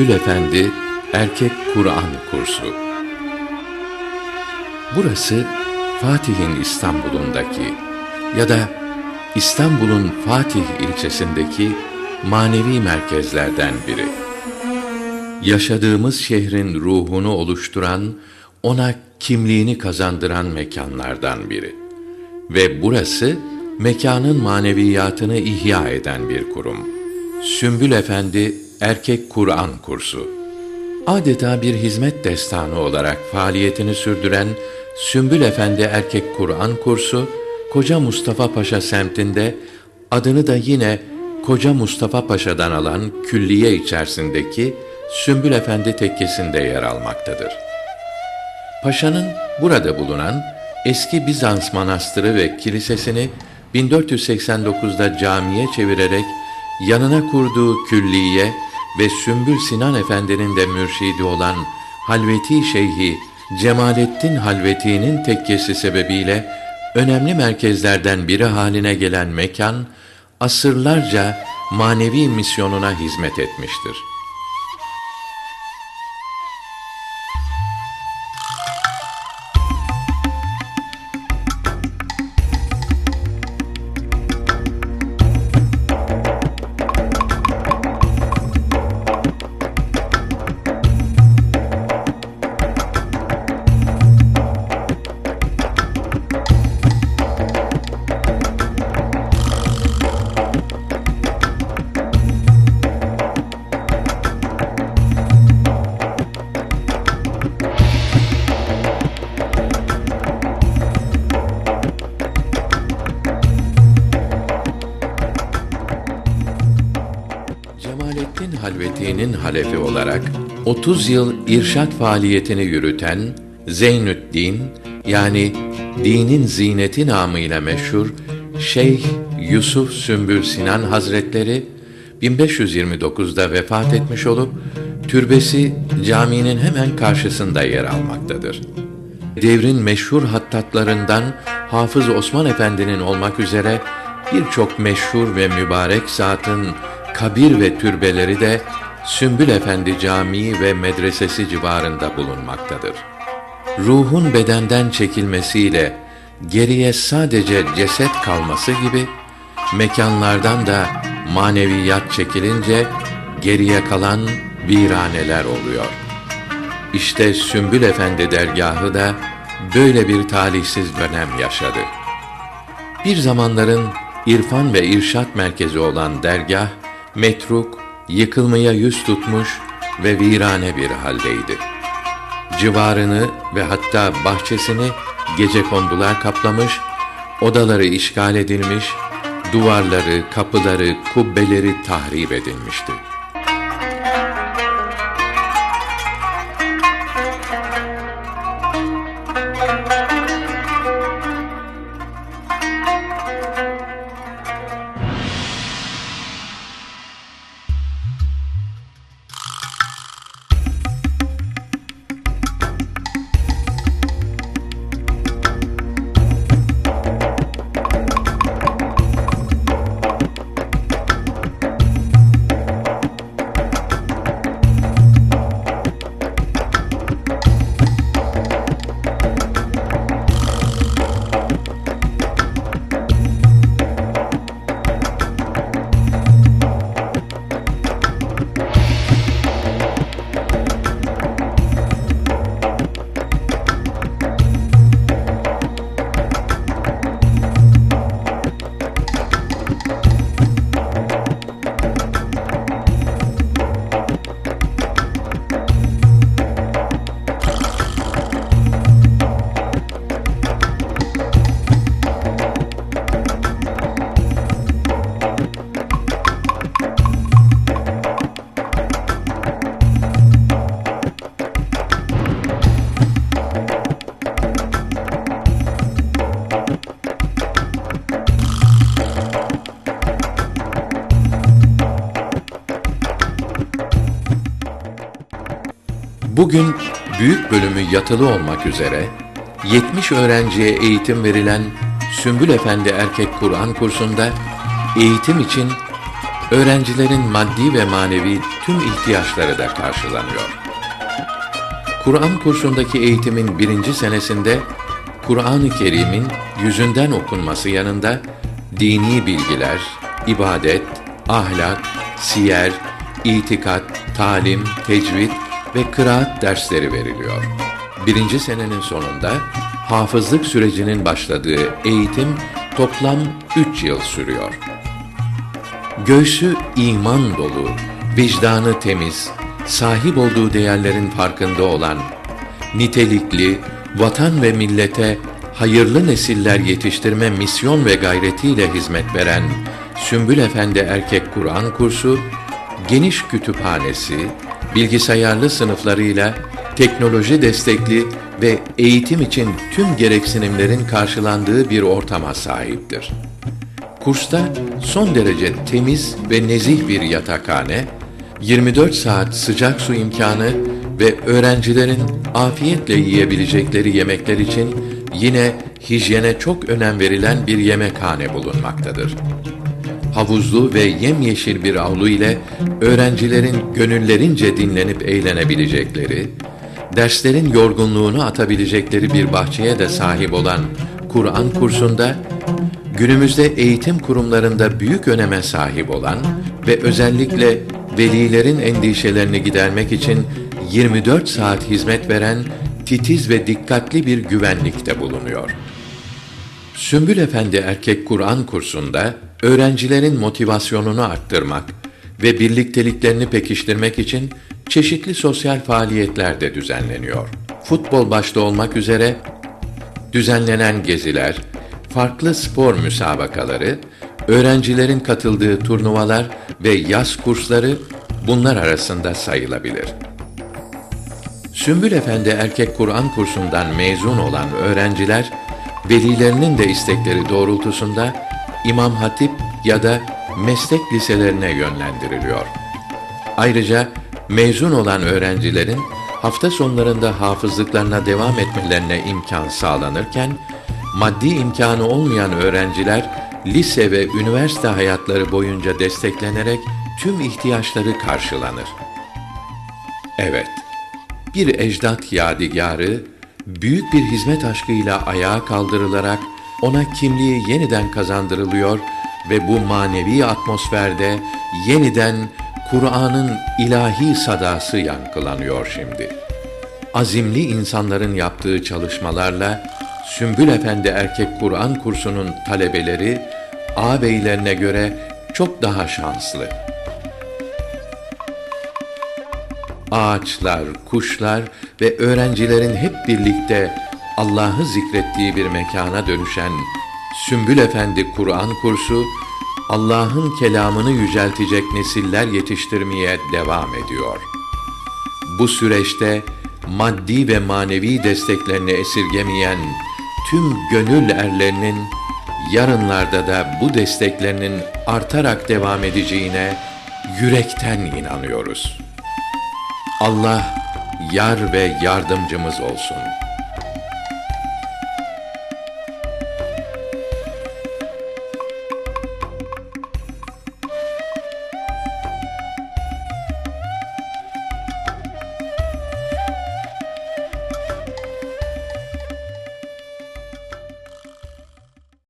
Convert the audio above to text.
Sümbül Efendi Erkek Kur'an Kursu Burası Fatih'in İstanbul'undaki ya da İstanbul'un Fatih ilçesindeki manevi merkezlerden biri. Yaşadığımız şehrin ruhunu oluşturan, ona kimliğini kazandıran mekanlardan biri. Ve burası mekanın maneviyatını ihya eden bir kurum. Sümbül Efendi Erkek Kur'an Kursu. Adeta bir hizmet destanı olarak faaliyetini sürdüren Sümbül Efendi Erkek Kur'an Kursu, Koca Mustafa Paşa semtinde adını da yine Koca Mustafa Paşa'dan alan külliye içerisindeki Sümbül Efendi tekkesinde yer almaktadır. Paşa'nın burada bulunan eski Bizans manastırı ve kilisesini 1489'da camiye çevirerek yanına kurduğu külliye ve Sümbül Sinan Efendi'nin de mürşidi olan Halveti Şeyhi Cemalettin Halveti'nin tekkesi sebebiyle önemli merkezlerden biri haline gelen mekan, asırlarca manevi misyonuna hizmet etmiştir. Halefi olarak 30 yıl irşat faaliyetini yürüten Zeynüddin yani dinin zineti namıyla meşhur Şeyh Yusuf Sümbül Sinan Hazretleri 1529'da vefat etmiş olup türbesi caminin hemen karşısında yer almaktadır. Devrin meşhur hattatlarından Hafız Osman Efendi'nin olmak üzere birçok meşhur ve mübarek zatın kabir ve türbeleri de Sümbül Efendi Camii ve medresesi civarında bulunmaktadır. Ruhun bedenden çekilmesiyle geriye sadece ceset kalması gibi mekanlardan da maneviyat çekilince geriye kalan viraneler oluyor. İşte Sümbül Efendi dergahı da böyle bir talihsiz dönem yaşadı. Bir zamanların irfan ve irşat merkezi olan dergah, metruk, yıkılmaya yüz tutmuş ve virane bir haldeydi. Civarını ve hatta bahçesini gece kondular kaplamış, odaları işgal edilmiş, duvarları, kapıları, kubbeleri tahrip edilmişti. Bugün büyük bölümü yatılı olmak üzere 70 öğrenciye eğitim verilen Sümbül Efendi Erkek Kur'an kursunda eğitim için öğrencilerin maddi ve manevi tüm ihtiyaçları da karşılanıyor. Kur'an kursundaki eğitimin birinci senesinde Kur'an-ı Kerim'in yüzünden okunması yanında dini bilgiler, ibadet, ahlak, siyer, itikat, talim, tecvid ve kıraat dersleri veriliyor. Birinci senenin sonunda hafızlık sürecinin başladığı eğitim toplam 3 yıl sürüyor. Göğsü iman dolu, vicdanı temiz, sahip olduğu değerlerin farkında olan, nitelikli, vatan ve millete hayırlı nesiller yetiştirme misyon ve gayretiyle hizmet veren Sümbül Efendi Erkek Kur'an kursu, geniş kütüphanesi, bilgisayarlı sınıflarıyla teknoloji destekli ve eğitim için tüm gereksinimlerin karşılandığı bir ortama sahiptir. Kursta son derece temiz ve nezih bir yatakhane, 24 saat sıcak su imkanı ve öğrencilerin afiyetle yiyebilecekleri yemekler için yine hijyene çok önem verilen bir yemekhane bulunmaktadır. Havuzlu ve yemyeşil bir avlu ile öğrencilerin gönüllerince dinlenip eğlenebilecekleri, derslerin yorgunluğunu atabilecekleri bir bahçeye de sahip olan Kur'an kursunda günümüzde eğitim kurumlarında büyük öneme sahip olan ve özellikle velilerin endişelerini gidermek için 24 saat hizmet veren titiz ve dikkatli bir güvenlik de bulunuyor. Sümbül Efendi Erkek Kur'an kursunda öğrencilerin motivasyonunu arttırmak ve birlikteliklerini pekiştirmek için çeşitli sosyal faaliyetler de düzenleniyor. Futbol başta olmak üzere düzenlenen geziler, farklı spor müsabakaları, öğrencilerin katıldığı turnuvalar ve yaz kursları bunlar arasında sayılabilir. Sümbül Efendi Erkek Kur'an kursundan mezun olan öğrenciler, velilerinin de istekleri doğrultusunda İmam Hatip ya da meslek liselerine yönlendiriliyor. Ayrıca mezun olan öğrencilerin hafta sonlarında hafızlıklarına devam etmelerine imkan sağlanırken, maddi imkanı olmayan öğrenciler lise ve üniversite hayatları boyunca desteklenerek tüm ihtiyaçları karşılanır. Evet, bir ecdat yadigarı büyük bir hizmet aşkıyla ayağa kaldırılarak ona kimliği yeniden kazandırılıyor ve bu manevi atmosferde yeniden Kur'an'ın ilahi sadası yankılanıyor şimdi. Azimli insanların yaptığı çalışmalarla Sümbül Efendi Erkek Kur'an kursunun talebeleri ağabeylerine göre çok daha şanslı. Ağaçlar, kuşlar ve öğrencilerin hep birlikte Allah'ı zikrettiği bir mekana dönüşen Sümbül Efendi Kur'an kursu Allah'ın kelamını yüceltecek nesiller yetiştirmeye devam ediyor. Bu süreçte maddi ve manevi desteklerini esirgemeyen tüm gönül erlerinin yarınlarda da bu desteklerinin artarak devam edeceğine yürekten inanıyoruz. Allah yar ve yardımcımız olsun.''